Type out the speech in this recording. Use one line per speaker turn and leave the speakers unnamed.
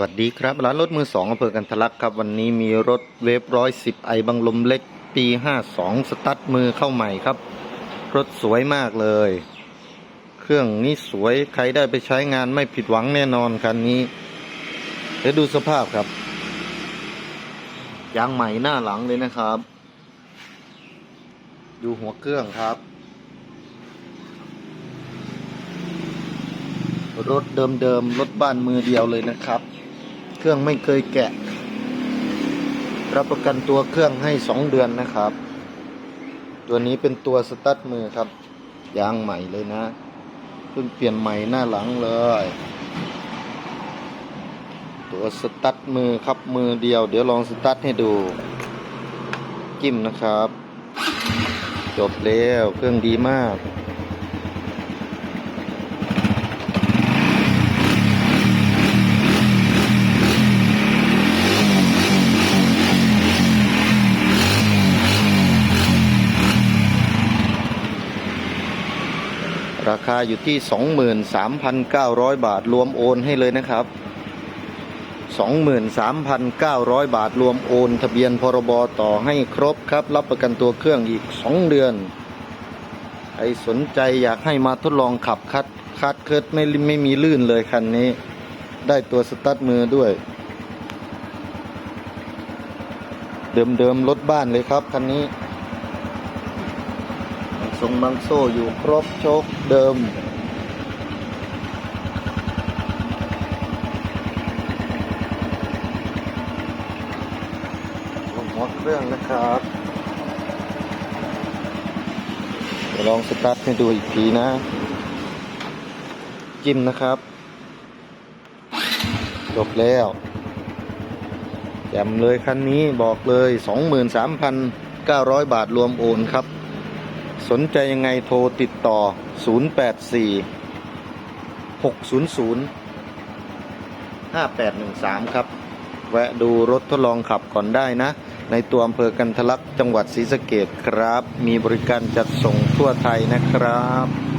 วัสดีครับร้านรถมือสองอำเภอกันทะลักครับ วันนี้มีรถเวฟร้อยสิบไอบังลมเล็กปีห้าสองสตัดมือเข้าใหม่ครับ รถสวยมากเลย เครื่องนี้สวยใครได้ไปใช้งานไม่ผิดหวังแน่นอนคันนี้เดี๋ยวดูสภาพครับยางใหม่หน้าหลังเลยนะครับ ดูหัวเครื่องครับ รถเดิมๆรถบ้านมือเดียวเลยนะครับ เครื่องไม่เคยแกะ รับประกันตัวเครื่องให้สองเดือนนะครับ ตัวนี้เป็นตัวสตัดมือครับยางใหม่เลยนะเพิ่งเปลี่ยนใหม่หน้าหลังเลย ตัวสตัดมือครับมือเดียว เดี๋ยวลองสตัดให้ดูจิ้มนะครับ จบแล้วเครื่องดีมาก ราคาอยู่ที่ 23,900 บาท รวมโอนให้เลยนะครับ 23,900 บาท รวมโอน ทะเบียนพรบต่อให้ครบครับ รับประกันตัวเครื่องอีก 2 เดือน ใครสนใจอยากให้มาทดลองขับคัดคัดเคิดไม่ไม่มีลื่นเลยคันนี้ ได้ตัวสตาร์ทมือด้วย เดิมๆรถบ้านเลยครับคันนี้ ทรงบางโซ่อยู่ครบโชคเดิมลงหัวเรื่องนะครับลองสตาร์ทให้ดูอีกทีนะ จิ้มนะครับ จบแล้วแจ่มเลยคันนี้บอกเลย 23,900 บาทรวมโอนครับ สนใจยังไงโทรติดต่อ 084 600 5813 ครับ แวะดูรถทดลองขับก่อนได้นะ ในตัวอำเภอกันทะลักจังหวัดศรีสะเกดครับ มีบริการจัดส่งทั่วไทยนะครับ